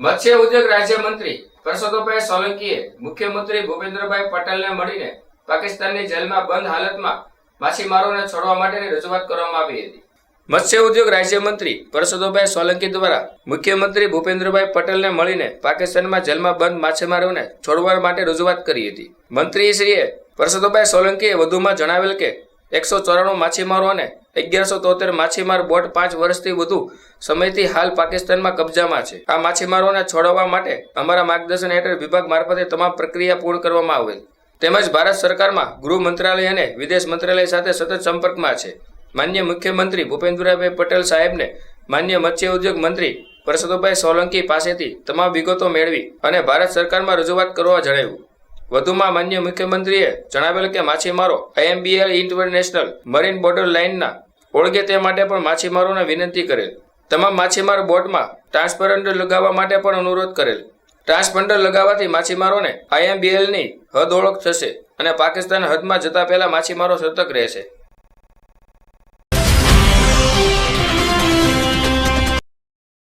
મત્સ્ય ઉદ્યોગ રાજ્યમંત્રી પરસોત્તમભાઈ સોલંકીએ મુખ્યમંત્રી ભૂપેન્દ્રભાઈ પટેલને મળીને પાકિસ્તાનની જેલમાં બંધ હાલતમાં માછીમારોને છોડવા માટેની રજૂઆત કરવામાં આવી હતી. મત્સ્ય ઉદ્યોગ રાજ્યમંત્રી પરસોત્તમભાઈ સોલંકી દ્વારા મુખ્યમંત્રી ભૂપેન્દ્રભાઈ પટેલને મળીને પાકિસ્તાનમાં જેલમાં બંધ માછીમારોને છોડવા માટે રજૂઆત કરી હતી. મંત્રીશ્રીએ પરસોત્તમભાઈ સોલંકીએ વધુમાં જણાવેલ કે એકસો ચોરાણું માછીમારો અને અગિયારસો તોતેર માછીમાર બોટ પાંચ વર્ષથી વધુ સમયથી હાલ પાકિસ્તાનમાં કબજામાં છે. આ માછીમારોને છોડવા માટે અમારા માર્ગદર્શન હેઠળ વિભાગ મારફતે તમામ પ્રક્રિયા પૂર્ણ કરવામાં આવેલ. તેમજ ભારત સરકારમાં ગૃહ મંત્રાલય અને વિદેશ મંત્રાલય સાથે સતત સંપર્કમાં છે. માન્ય મુખ્યમંત્રી ભૂપેન્દ્રભાઈ પટેલ સાહેબને માન્ય મત્સ્ય ઉદ્યોગ મંત્રી પરસોત્તમભાઈ સોલંકી પાસેથી તમામ વિગતો મેળવી અને ભારત સરકારમાં રજૂઆત કરવા જણાવ્યું. વધુમાં માન્ય મુખ્યમંત્રીએ જણાવેલ કે માછીમારો આઈએમબીએલ ઇન્ટરનેશનલ મરીન બોર્ડર લાઇનના ઓળગે તે માટે પણ માછીમારોને વિનંતી કરેલ. તમામ માછીમાર બોટમાં ટ્રાન્સપરન્ટ લગાવવા માટે પણ અનુરોધ કરેલ. ટ્રાન્સપન્ડર લગાવવાથી માછીમારોને આઈએમબીએલની હદ ઓળખ થશે અને પાકિસ્તાન હદમાં જતા પહેલા માછીમારો સતર્ક રહેશે.